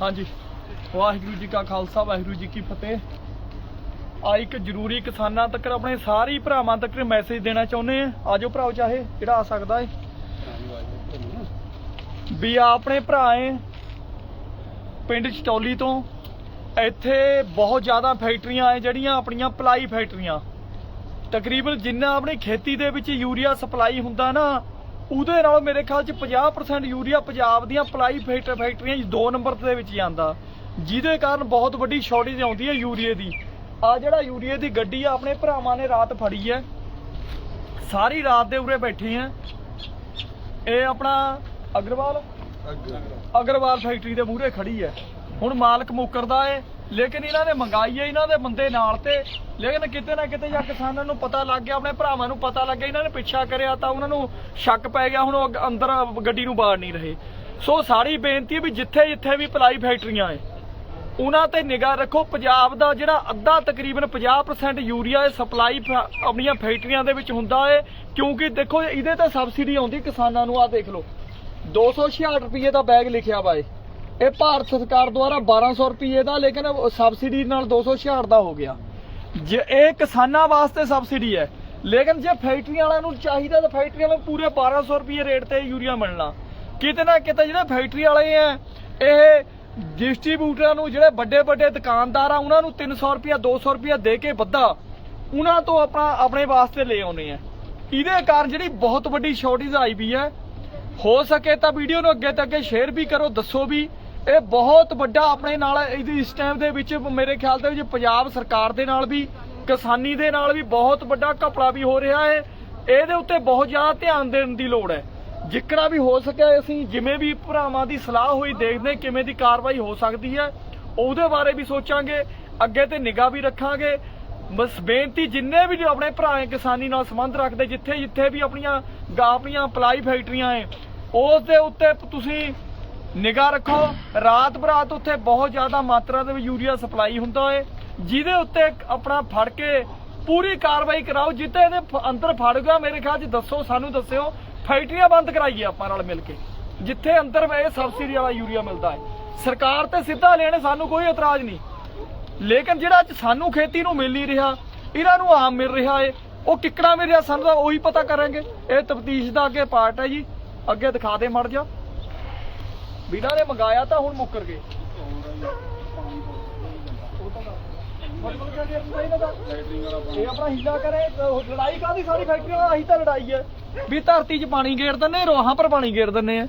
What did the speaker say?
ਹਾਂਜੀ। ਵਾਹਿਗੁਰੂ ਜੀ ਕਾ ਖਾਲਸਾ, ਵਾਹਿਗੁਰੂ ਜੀ ਕੀ ਫਤਿਹ। ਆ ਇੱਕ ਜ਼ਰੂਰੀ ਕਿਸਾਨਾਂ ਤੱਕ ਆਪਣੇ ਸਾਰੇ ਭਰਾਵਾਂ ਤੱਕ ਮੈਸੇਜ ਦੇਣਾ ਚਾਹੁੰਦੇ ਆ। ਆਜੋ ਭਰਾਓ ਚਾਹੇ, ਜਿਹੜਾ ਆ ਸਕਦਾ ਏ। ਵੀ ਆਪਣੇ ਭਰਾ ਏ, ਪਿੰਡ ਚਟੌਲੀ ਤੋਂ। ਇੱਥੇ ਬਹੁਤ ਜ਼ਿਆਦਾ ਫੈਕਟਰੀਆਂ ਏ, ਜਿਹੜੀਆਂ ਆਪਣੀਆਂ ਪਲਾਈ ਫੈਕਟਰੀਆਂ। ਤਕਰੀਬਨ ਜਿੰਨਾ ਆਪਣੀ ਖੇਤੀ ਦੇ ਵਿੱਚ ਯੂਰੀਆ ਸਪਲਾਈ ਹੁੰਦਾ ਨਾ ਉਹਦੇ ਨਾਲ ਮੇਰੇ ਖਿਆਲ ਚ 50% ਯੂਰੀਆ ਪੰਜਾਬ ਦੀਆਂ ਪਲਾਈ ਫੈਕਟ- ਫੈਕਟਰੀਆਂ 'ਚ ਦੋ ਨੰਬਰ ਦੇ ਵਿੱਚ ਜਾਂਦਾ। ਜਿਹਦੇ ਕਾਰਨ ਬਹੁਤ ਵੱਡੀ ਸ਼ਾਰਟੇਜ ਆਉਂਦੀ ਹੈ ਯੂਰੀਏ ਦੀ। ਆ ਜਿਹੜਾ ਯੂਰੀਏ ਦੀ ਗੱਡੀ ਆ ਆਪਣੇ ਭਰਾਵਾਂ ਨੇ ਰਾਤ ਫੜੀ ਹੈ। ਸਾਰੀ ਰਾਤ ਦੇ ਉਰੇ ਬੈਠੇ ਆ ਇਹ ਆਪਣਾ ਅਗਰਵਾਲ? ਅਗਰਵਾਲ। ਫੈਕਟਰੀ ਦੇ ਮੂਹਰੇ ਖੜੀ ਹੈ। ਹੁਣ ਮਾਲਕ ਮੁੱਕਰਦਾ ਏ ਲੇਕਿਨ ਇਹਨਾਂ ਨੇ ਮੰਗਾਈ ਹੈ, ਇਹਨਾਂ ਦੇ ਬੰਦੇ ਨਾਲ ਤੇ। ਲੇਕਿਨ ਕਿਤੇ ਨਾ ਕਿਤੇ ਜਾਂ ਕਿਸਾਨਾਂ ਨੂੰ ਪਤਾ ਲੱਗ ਗਿਆ, ਆਪਣੇ ਭਰਾਵਾਂ ਨੂੰ ਪਤਾ ਲੱਗ ਗਿਆ, ਇਹਨਾਂ ਨੇ ਪਿੱਛਾ ਕਰਿਆ ਤਾਂ ਉਹਨਾਂ ਨੂੰ ਸ਼ੱਕ ਪੈ ਗਿਆ, ਹੁਣ ਉਹ ਅੰਦਰ ਗੱਡੀ ਨੂੰ ਬਾੜ ਨਹੀਂ ਰਹੇ। ਸੋ ਸਾਰੀ ਬੇਨਤੀ ਹੈ ਵੀ ਜਿੱਥੇ ਜਿੱਥੇ ਵੀ ਪਲਾਈ ਫੈਕਟਰੀਆਂ ਏ ਉਹਨਾਂ ਤੇ ਨਿਗਾਹ ਰੱਖੋ। ਪੰਜਾਬ ਦਾ ਜਿਹੜਾ ਅੱਧਾ ਤਕਰੀਬਨ 50% ਯੂਰੀਆ ਇਹ ਸਪਲਾਈ ਆਪਣੀਆਂ ਫੈਕਟਰੀਆਂ ਦੇ ਵਿੱਚ ਹੁੰਦਾ ਏ ਕਿਉਂਕਿ ਦੇਖੋ, ਇਹਦੇ ਤੇ ਸਬਸਿਡੀ ਆਉਂਦੀ ਕਿਸਾਨਾਂ ਨੂੰ। ਆ ਦੇਖ ਲਓ। 266 ਰੁਪਏ ਦਾ ਬੈਗ ਲਿਖਿਆ ਵਾ ਇਹ। ਇਹ ਭਾਰਤ ਸਰਕਾਰ ਦੁਆਰਾ 1200 ਰੁਪਏ ਦਾ, ਲੇਕਿਨ ਸਬਸਿਡੀ ਨਾਲ 266 ਦਾ ਹੋ ਗਿਆ। ਜੇ ਇਹ ਕਿਸਾਨਾਂ ਵਾਸਤੇ ਸਬਸਿਡੀ ਹੈ, ਲੇਕਿਨ ਜੇ ਫੈਕਟਰੀਆਂ ਵਾਲਿਆਂ ਨੂੰ ਚਾਹੀਦਾ ਤਾਂ ਫੈਕਟਰੀ ਵਾਲਿਆਂ ਨੂੰ ਪੂਰੇ 1200 ਰੁਪਏ ਰੇਟ ਤੇ ਯੂਰੀਆ ਮਿਲਣਾ। ਕਿਤੇ ਨਾ ਕਿਤੇ ਜਿਹੜੇ ਫੈਕਟਰੀ ਵਾਲੇ ਆ, ਇਹ ਡਿਸਟ੍ਰੀਬਿਊਟਰਾਂ ਨੂੰ, ਜਿਹੜੇ ਵੱਡੇ ਵੱਡੇ ਦੁਕਾਨਦਾਰ ਆ, ਉਹਨਾਂ ਨੂੰ 300 ਰੁਪਏ 200 ਰੁਪਏ ਦੇ ਕੇ ਵੱਧਾ, ਉਹਨਾਂ ਤੋਂ ਆਪਣਾ, ਆਪਣੇ ਵਾਸਤੇ ਲੈ ਆਉਨੇ ਆ। ਇਹਦੇ ਕਾਰਨ ਜਿਹੜੀ ਬਹੁਤ ਵੱਡੀ ਸ਼ਾਰਟੇਜ ਆਈ ਵੀ ਹੈ, ਹੋ ਸਕੇ ਤਾਂ ਵੀਡੀਓ ਨੂੰ ਅੱਗੇ ਤੱਕ ਸ਼ੇਅਰ ਵੀ ਕਰੋ, ਦੱਸੋ ਵੀ। ਇਹ ਬਹੁਤ ਵੱਡਾ ਆਪਣੇ ਨਾਲ ਇਹਦੀ ਇਸ ਟਾਈਮ ਦੇ ਵਿੱਚ ਮੇਰੇ ਖਿਆਲ ਦੇ ਵਿੱਚ ਪੰਜਾਬ ਸਰਕਾਰ ਦੇ ਨਾਲ ਵੀ, ਕਿਸਾਨੀ ਦੇ ਨਾਲ ਵੀ ਬਹੁਤ ਵੱਡਾ ਘਪਲਾ ਵੀ ਹੋ ਰਿਹਾ ਹੈ। ਇਹਦੇ ਉੱਤੇ ਬਹੁਤ ਜ਼ਿਆਦਾ ਧਿਆਨ ਦੇਣ ਦੀ ਲੋੜ ਹੈ। ਜਿੱਕਣਾ ਵੀ ਹੋ ਸਕੇ ਅਸੀਂ ਜਿਵੇਂ ਵੀ ਭਰਾਵਾਂ ਦੀ ਸਲਾਹ ਹੋਈ, ਦੇਖਦੇ ਕਿਵੇਂ ਦੀ ਕਾਰਵਾਈ ਹੋ ਸਕਦੀ ਹੈ। ਉਹਦੇ ਬਾਰੇ ਵੀ ਸੋਚਾਂਗੇ, ਅੱਗੇ ਤੇ ਨਿਗਾਹ ਵੀ ਰੱਖਾਂਗੇ। ਬਸ ਬੇਨਤੀ ਜਿੰਨੇ ਵੀ ਆਪਣੇ ਭਰਾ ਕਿਸਾਨੀ ਨਾਲ ਸੰਬੰਧ ਰੱਖਦੇ ਜਿੱਥੇ ਜਿੱਥੇ ਵੀ ਆਪਣੀਆਂ ਗਾ, ਆਪਣੀਆਂ ਪਲਾਈ ਫੈਕਟਰੀਆਂ ਹੈ, ਉਸ ਦੇ ਉੱਤੇ ਤੁਸੀਂ ਨਿਗਾਹ ਰੱਖੋ। ਰਾਤ ਬਰਾਤ ਉੱਥੇ ਬਹੁਤ ਜ਼ਿਆਦਾ ਮਾਤਰਾ ਦੇ ਵਿੱਚ ਯੂਰੀਆ ਸਪਲਾਈ ਹੁੰਦਾ ਹੈ ਜਿਹਦੇ ਉੱਤੇ ਆਪਣਾ ਫੜ ਕੇ ਪੂਰੀ ਕਾਰਵਾਈ ਕਰਾਓ ਜਿੱਤੇ ਇਹਦੇ ਅੰਦਰ ਫੜ ਗਿਆ। ਮੇਰੇ ਖਿਆਲ 'ਚ ਦੱਸੋ, ਸਾਨੂੰ ਦੱਸਿਓ। ਫੈਕਟਰੀਆਂ ਬੰਦ ਕਰਾਈਏ ਆਪਾਂ ਨਾਲ ਮਿਲ ਕੇ। ਜਿੱਥੇ ਅੰਦਰ ਇਹ ਸਬਸਿਡੀ ਵਾਲਾ ਯੂਰੀਆ ਮਿਲਦਾ ਹੈ ਸਰਕਾਰ ਤੇ ਸਿੱਧਾ ਲੈਣੇ ਸਾਨੂੰ ਕੋਈ ਇਤਰਾਜ਼ ਨਹੀਂ। ਲੇਕਿਨ ਜਿਹੜਾ ਅੱਜ ਸਾਨੂੰ ਖੇਤੀ ਨੂੰ ਮਿਲ ਨਹੀਂ ਰਿਹਾ, ਇਹਨਾਂ ਨੂੰ ਆਮ ਮਿਲ ਰਿਹਾ ਏ। ਉਹ ਕਿੱਕਣਾ ਮਿਲ ਰਿਹਾ, ਸਾਨੂੰ ਤਾਂ ਉਹੀ ਪਤਾ ਕਰਾਂਗੇ। ਇਹ ਤਫਤੀਸ਼ ਦਾ ਅੱਗੇ ਪਾਰਟ ਹੈ ਜੀ। ਅੱਗੇ ਦਿਖਾ ਦੇ ਮੜ ਜਾ। ਬਿਨਾਂ ਨੇ ਮੰਗਾਇਆ ਤਾਂ ਹੁਣ ਮੁੱਕਰ ਗਏ। ਇਹ ਆਪਣਾ ਹੀਲਾ ਕਰੇ ਲੜਾਈ ਕਾਦੀ ਸਾਰੀ ਫੈਕਟਰੀ ਵਾਲਾ, ਅਸੀਂ ਤਾਂ ਲੜਾਈ ਹੈ। ਵੀ ਧਰਤੀ 'ਚ ਪਾਣੀ ਗੇਰ ਦਿੰਨੇ ਰੋਹਾਂ ਪਰ ਪਾਣੀ ਗੇਰ ਦਿੰਨੇ ਆ